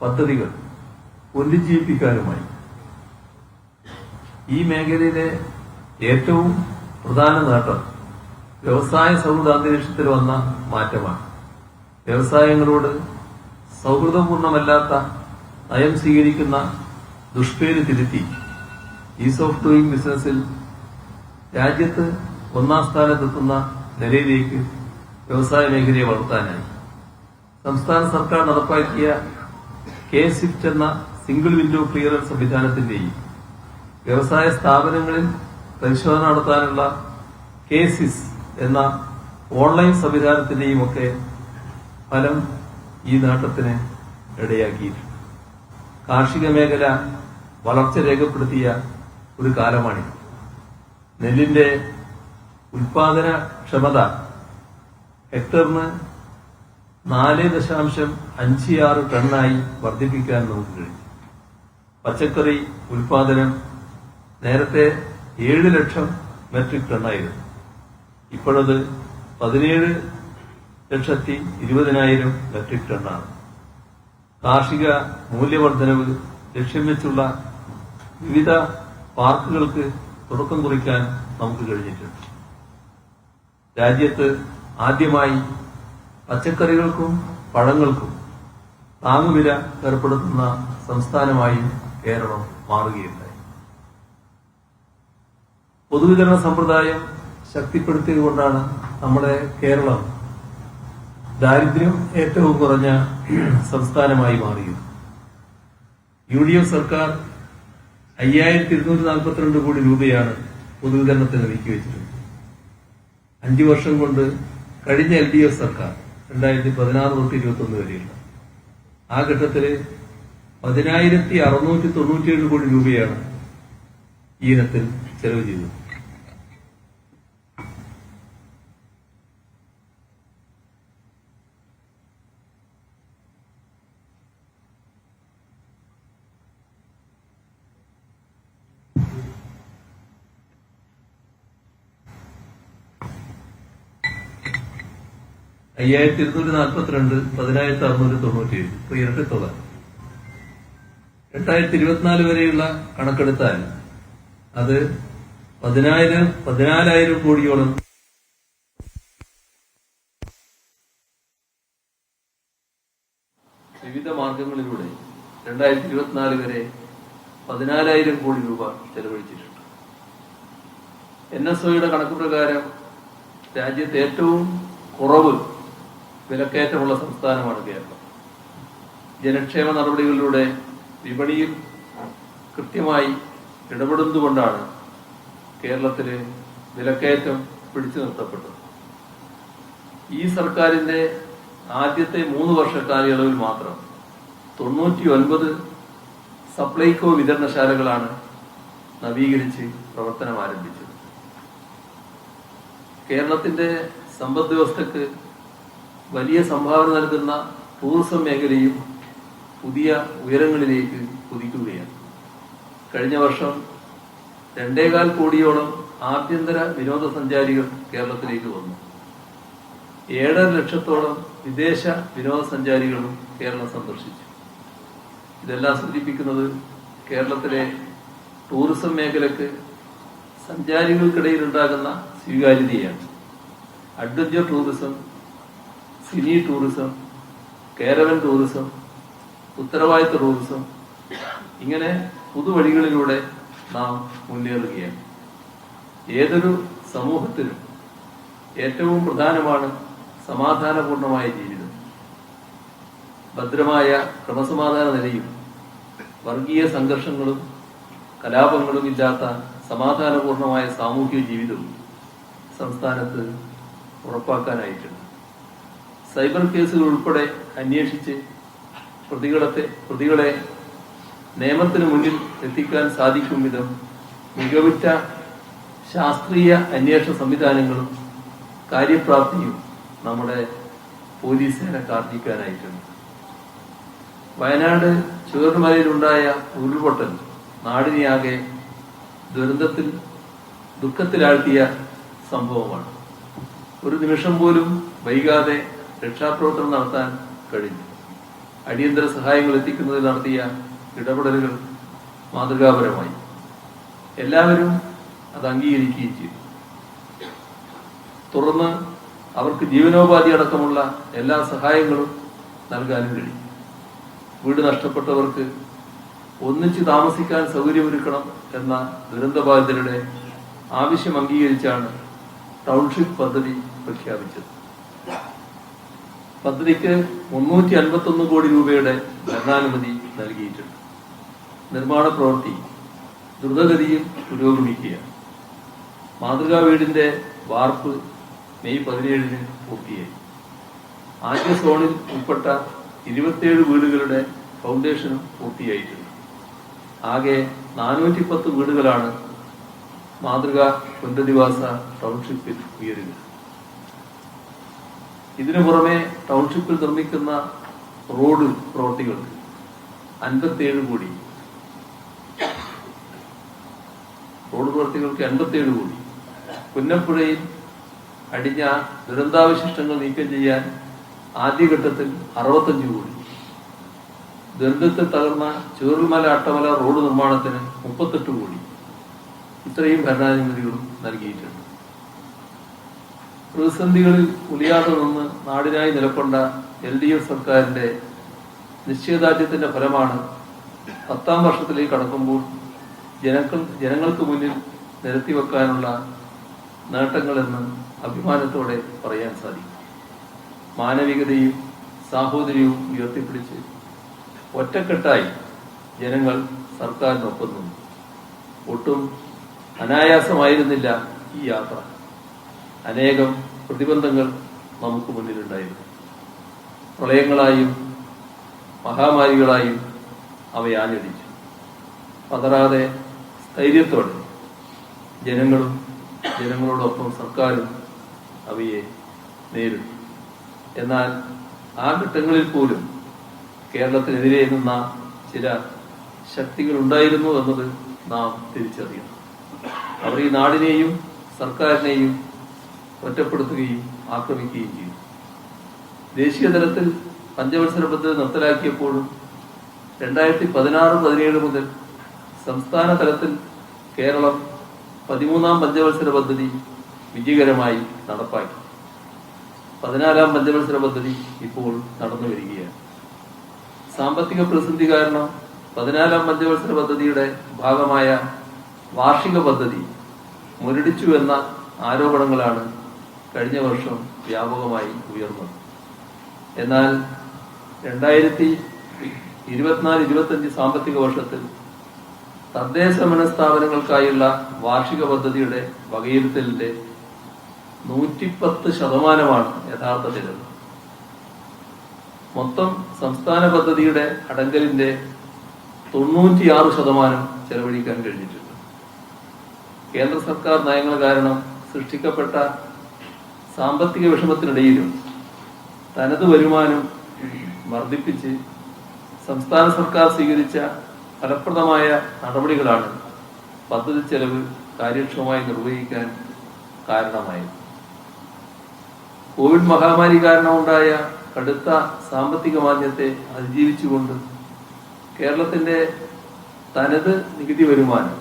പദ്ധതികൾ പുനരുജ്ജീവിപ്പിക്കാനുമായി ഈ മേഖലയിലെ ഏറ്റവും പ്രധാന നേട്ടം വ്യവസായ സൗഹൃദ അന്തരീക്ഷത്തിൽ വന്ന മാറ്റമാണ്. വ്യവസായങ്ങളോട് സൗഹൃദപൂർണമല്ലാത്ത നയം സ്വീകരിക്കുന്ന ദുഷ്പേര് തിരുത്തി. ഈസ് ഓഫ് ഡൂയിങ് ബിസിനസ്സിൽ രാജ്യത്ത് ഒന്നാം സ്ഥാനത്തെത്തുന്ന നിലയിലേക്ക് വ്യവസായ മേഖലയെ വളർത്താനായി. സംസ്ഥാന സർക്കാർ നടപ്പാക്കിയ കെ സ്വിഫ്റ്റ് എന്ന സിംഗിൾ വിൻഡോ ക്ലിയറൻസ് സംവിധാനത്തിന്റെയും വ്യവസായ സ്ഥാപനങ്ങളിൽ പരിശോധന നടത്താനുള്ള കേസിസ് എന്ന ഓൺലൈൻ സംവിധാനത്തിന്റെയും ഒക്കെ ഫലം ഈ നേട്ടത്തിന് ഇടയാക്കിയിട്ടുണ്ട്. കാർഷിക മേഖല വളർച്ച രേഖപ്പെടുത്തിയ ഒരു കാലമാണിത്. നെല്ലിന്റെ ഉൽപാദന ക്ഷമത ഹെക്ടറിന് നാല് ദശാംശം അഞ്ച് ആറ് ടണ്ണായി വർദ്ധിപ്പിക്കാൻ നമുക്ക് കഴിഞ്ഞു പച്ചക്കറി ഉൽപാദനം നേരത്തെ ഏഴ് ലക്ഷം മെട്രിക് ടണ്ണായിരുന്നു. ഇപ്പോഴത് പതിനേഴ് ലക്ഷത്തി ഇരുപതിനായിരം മെട്രിക് ടണ്ണാണ്. കാർഷിക മൂല്യവർദ്ധനവ് ലക്ഷ്യം വെച്ചുള്ള വിവിധ പാർക്കുകൾക്ക് തുടക്കം കുറിക്കാൻ നമുക്ക് കഴിഞ്ഞിട്ടുണ്ട്. രാജ്യത്ത് ആദ്യമായി പച്ചക്കറികൾക്കും പഴങ്ങൾക്കും താങ്ങുവില ഏർപ്പെടുത്തുന്ന സംസ്ഥാനമായി കേരളം മാറുകയുണ്ടായി. പൊതുവിതരണ സമ്പ്രദായം ശക്തിപ്പെടുത്തിയതുകൊണ്ടാണ് നമ്മുടെ കേരളം ദാരിദ്ര്യം ഏറ്റവും കുറഞ്ഞ സംസ്ഥാനമായി മാറിയത്. യു ഡി എഫ് സർക്കാർ അയ്യായിരത്തി ഇരുന്നൂറ്റി നാൽപ്പത്തിരണ്ട് കോടി രൂപയാണ് പൊതുവിതരണത്തിന് നീക്കിവെച്ചിട്ടുള്ളത് അഞ്ചു വർഷം കൊണ്ട് കഴിഞ്ഞ എൽ ഡി എഫ് സർക്കാർ രണ്ടായിരത്തി പതിനാറ് തൊട്ട് ഇരുപത്തൊന്ന് വരെയുള്ള ആ ഘട്ടത്തിൽ പതിനായിരത്തി അറുന്നൂറ്റി തൊണ്ണൂറ്റിയേഴ് കോടി രൂപയാണ് ഈ ഇനത്തിൽ ചെലവ് ചെയ്തത്. അയ്യായിരത്തി ഇരുന്നൂറ്റി നാൽപ്പത്തിരണ്ട് പതിനായിരത്തി അറുന്നൂറ്റി തൊണ്ണൂറ്റിയേഴ് ഇപ്പൊ ഇരട്ടി തുക. രണ്ടായിരത്തി ഇരുപത്തിനാല് വരെയുള്ള കണക്കെടുത്താൽ അത് പതിനായിരം പതിനാലായിരം കോടിയോളം വിവിധ മാർഗങ്ങളിലൂടെ രണ്ടായിരത്തി ഇരുപത്തിനാല് വരെ പതിനാലായിരം കോടി രൂപ ചെലവഴിച്ചിട്ടുണ്ട്. എൻ എസ് ഒയുടെ കണക്ക് പ്രകാരം രാജ്യത്ത് ഏറ്റവും കുറവ് വിലക്കയറ്റമുള്ള സംസ്ഥാനമാണ് കേരളം. ജനക്ഷേമ നടപടികളിലൂടെ വിപണിയിൽ കൃത്യമായി ഇടപെടുന്നതുകൊണ്ടാണ് കേരളത്തിലെ വിലക്കയറ്റം പിടിച്ചു നിർത്തപ്പെട്ടത്. ഈ സർക്കാരിന്റെ ആദ്യത്തെ മൂന്ന് വർഷക്കാലയളവിൽ മാത്രം തൊണ്ണൂറ്റി ഒൻപത് സപ്ലൈകോ വിതരണശാലകളാണ് നവീകരിച്ച് പ്രവർത്തനം ആരംഭിച്ചത് കേരളത്തിന്റെ സമ്പദ് വ്യവസ്ഥക്ക് വലിയ സംഭാവന നൽകുന്ന ടൂറിസം മേഖലയും പുതിയ ഉയരങ്ങളിലേക്ക് കുതിക്കുകയാണ്. കഴിഞ്ഞ വർഷം രണ്ടേകാൽ കോടിയോളം ആഭ്യന്തര വിനോദസഞ്ചാരികൾ കേരളത്തിലേക്ക് വന്നു. ഏഴര ലക്ഷത്തോളം വിദേശ വിനോദസഞ്ചാരികളും കേരളം സന്ദർശിച്ചു. ഇതെല്ലാം സൂചിപ്പിക്കുന്നത് കേരളത്തിലെ ടൂറിസം മേഖലക്ക് സഞ്ചാരികൾക്കിടയിൽ ഉണ്ടാകുന്ന സ്വീകാര്യതയാണ്. അഡ്വഞ്ചർ ടൂറിസം സിനി ടൂറിസം കേരളൻ ടൂറിസം ഉത്തരവാദിത്ത ടൂറിസം ഇങ്ങനെ പുതുവഴികളിലൂടെ നാം മുന്നേറുകയാണ്. ഏതൊരു സമൂഹത്തിനും ഏറ്റവും പ്രധാനമാണ് സമാധാനപൂർണമായ ജീവിതം. ഭദ്രമായ ക്രമസമാധാന നിലയും വർഗീയ സംഘർഷങ്ങളും കലാപങ്ങളും ഇല്ലാത്ത സമാധാനപൂർണമായ സാമൂഹിക ജീവിതവും സംസ്ഥാനത്ത് ഉറപ്പാക്കാനായിട്ടുണ്ട്. സൈബർ കേസുകൾ ഉൾപ്പെടെ അന്വേഷിച്ച് പ്രതികളത്തെ പ്രതികളെ നിയമത്തിന് മുന്നിൽ എത്തിക്കാൻ സാധിക്കും വിധം മികവുറ്റ ശാസ്ത്രീയ അന്വേഷണ സംവിധാനങ്ങളും കാര്യപ്രാപ്തിയും നമ്മുടെ പോലീസ് സേന കാർജിക്കാനായിട്ടുണ്ട് വയനാട് ചുവർമലയിലുണ്ടായ ഉരുൾപൊട്ടൽ നാടിനെയാകെ ദുരന്തത്തിൽ ദുഃഖത്തിലാഴ്ത്തിയ സംഭവമാണ്. ഒരു നിമിഷം പോലും വൈകാതെ രക്ഷാപ്രവർത്തനം നടത്താൻ കഴിഞ്ഞു. അടിയന്തര സഹായങ്ങൾ എത്തിക്കുന്നതിൽ നടത്തിയ ഇടപെടലുകൾ മാതൃകാപരമായി. എല്ലാവരും അത് അംഗീകരിക്കുകയും ചെയ്തു. തുറന്ന് അവർക്ക് ജീവനോപാധി അടക്കമുള്ള എല്ലാ സഹായങ്ങളും നൽകാനും കഴിയും. വീട് നഷ്ടപ്പെട്ടവർക്ക് ഒന്നിച്ച് താമസിക്കാൻ സൗകര്യമൊരുക്കണം എന്ന ദുരന്തബാധിതരുടെ ആവശ്യം അംഗീകരിച്ചാണ് ടൗൺഷിപ്പ് പദ്ധതി പ്രഖ്യാപിച്ചത്. പദ്ധതിക്ക് മുന്നൂറ്റി അൻപത്തൊന്ന് കോടി രൂപയുടെ ഭരണാനുമതി നൽകിയിട്ടുണ്ട്. നിർമ്മാണ പ്രവൃത്തി ദ്രുതഗതിയിൽ പുരോഗമിക്കുകയാണ്. മാതൃകാ വീടിന്റെ വാർപ്പ് മെയ് പതിനേഴിന് പൂർത്തിയായി. ആദ്യ സോണിൽ ഉൾപ്പെട്ട ഇരുപത്തിയേഴ് വീടുകളുടെ ഫൗണ്ടേഷനും പൂർത്തിയായിട്ടുണ്ട്. ആകെ നാനൂറ്റി പത്ത് വീടുകളാണ് മാതൃക പുനരധിവാസ ടൗൺഷിപ്പിൽ ഉയരുക ഇതിനു പുറമെ ടൗൺഷിപ്പിൽ നിർമ്മിക്കുന്ന റോഡ് പ്രവൃത്തികൾക്ക് അൻപത്തിയേഴ് കോടി. റോഡ് പ്രവൃത്തികൾക്ക് അൻപത്തിയേഴ് കോടി. പുന്നപ്പുഴയിൽ അടിഞ്ഞ ദുരന്താവശിഷ്ടങ്ങൾ നീക്കം ചെയ്യാൻ ആദ്യഘട്ടത്തിൽ അറുപത്തഞ്ച് കോടി. ദുരന്തത്തിൽ തകർന്ന ചൂരൽമല അട്ടമല റോഡ് നിർമ്മാണത്തിന് മുപ്പത്തെട്ട് കോടി. ഇത്രയും ഭരണാനുമതികളും നൽകിയിട്ടുണ്ട്. പ്രതിസന്ധികളിൽ ഉലിയാതെ നിന്ന് നാടിനായി നിലകൊണ്ട എൽ ഡി എഫ് സർക്കാരിന്റെ നിശ്ചയദാർഢ്യത്തിന്റെ ഫലമാണ് പത്താം വർഷത്തിലേക്ക് കടക്കുമ്പോൾ ജനങ്ങൾ ജനങ്ങൾക്ക് മുന്നിൽ നിരത്തിവെക്കാനുള്ള നേട്ടങ്ങളെന്ന് അഭിമാനത്തോടെ പറയാൻ സാധിക്കും. മാനവികതയും സാഹോദര്യവും ഉയർത്തിപ്പിടിച്ച് ഒറ്റക്കെട്ടായി ജനങ്ങൾ സർക്കാരിനൊപ്പം നിന്നു. ഒട്ടും അനായാസമായിരുന്നില്ല ഈ യാത്ര. അനേകം പ്രതിബന്ധങ്ങൾ നമുക്ക് മുന്നിലുണ്ടായിരുന്നു. പ്രളയങ്ങളായും മഹാമാരികളായും അവയെ ആഞ്ഞടിച്ചു. പതറാതെ സ്ഥൈര്യത്തോടെ ജനങ്ങളും ജനങ്ങളോടൊപ്പം സർക്കാരും അവയെ നേരിട്ടു. എന്നാൽ ആ ഘട്ടങ്ങളിൽ പോലും കേരളത്തിനെതിരെ നിന്ന ചില ശക്തികൾ ഉണ്ടായിരുന്നു എന്നത് നാം തിരിച്ചറിയണം. അവർ ഈ നാടിനെയും സർക്കാരിനെയും ഒറ്റപ്പെടുത്തുകയും ആക്രമിക്കുകയും ചെയ്തു. ദേശീയ തലത്തിൽ പഞ്ചവത്സര പദ്ധതി നിർത്തലാക്കിയപ്പോഴും രണ്ടായിരത്തി പതിനാറ് പതിനേഴ് മുതൽ സംസ്ഥാന തലത്തിൽ കേരളം പതിമൂന്നാം പഞ്ചവത്സര പദ്ധതി വിജയകരമായി നടപ്പാക്കി. പതിനാലാം പഞ്ചവത്സര പദ്ധതി ഇപ്പോൾ നടന്നു വരികയാണ്. സാമ്പത്തിക പ്രതിസന്ധി കാരണം പതിനാലാം പഞ്ചവത്സര പദ്ധതിയുടെ ഭാഗമായ വാർഷിക പദ്ധതി മുരടിച്ചു എന്ന ആരോപണങ്ങളാണ് കഴിഞ്ഞ വർഷം വ്യാപകമായി ഉയർന്നത് എന്നാൽ രണ്ടായിരത്തി ഇരുപത്തിനാല് ഇരുപത്തഞ്ച് സാമ്പത്തിക വർഷത്തിൽ തദ്ദേശ മനസ്ഥാപനങ്ങൾക്കായുള്ള സ്ഥാപനങ്ങൾക്കായുള്ള വാർഷിക പദ്ധതിയുടെ വകയിരുത്തലിന്റെ നൂറ്റിപ്പത്ത് ശതമാനമാണ് യഥാർത്ഥത്തിൽ ചെലവ്. മൊത്തം സംസ്ഥാന പദ്ധതിയുടെ അടങ്കലിന്റെ തൊണ്ണൂറ്റിയാറ് ശതമാനം ചെലവഴിക്കാൻ കഴിഞ്ഞിട്ടുണ്ട്. കേന്ദ്ര സർക്കാർ നയങ്ങൾ കാരണം സൃഷ്ടിക്കപ്പെട്ട സാമ്പത്തിക വിഷമത്തിനിടയിലും തനത് വരുമാനം വർദ്ധിപ്പിച്ച് സംസ്ഥാന സർക്കാർ സ്വീകരിച്ച ഫലപ്രദമായ നടപടികളാണ് പദ്ധതി ചെലവ് കാര്യക്ഷമമായി നിർവഹിക്കാൻ കാരണമായത്. കോവിഡ് മഹാമാരി കാരണമുണ്ടായ കടുത്ത സാമ്പത്തിക മാന്ദ്യത്തെ അതിജീവിച്ചുകൊണ്ട് കേരളത്തിന്റെ തനത് നികുതി വരുമാനം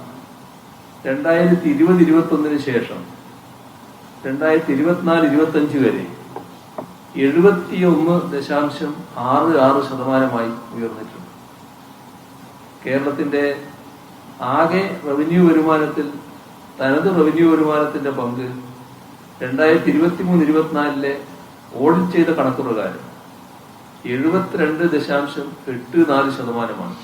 രണ്ടായിരത്തി ഇരുപത് ഇരുപത്തി ഒന്നിന് ശേഷം രണ്ടായിരത്തി ഇരുപത്തിനാല് ഇരുപത്തി അഞ്ച് വരെ എഴുപത്തിയൊന്ന് ദശാംശം ആറ് ആറ് ശതമാനമായി ഉയർന്നിട്ടുണ്ട്. കേരളത്തിന്റെ ആകെ റവന്യൂ വരുമാനത്തിൽ തനത് റവന്യൂ വരുമാനത്തിന്റെ പങ്ക് രണ്ടായിരത്തി ഇരുപത്തി മൂന്ന് ഇരുപത്തിനാലിലെ ഓഡിറ്റ് ചെയ്ത കണക്ക് എഴുപത്തിരണ്ട് ദശാംശം എട്ട് നാല് ശതമാനമാണ്.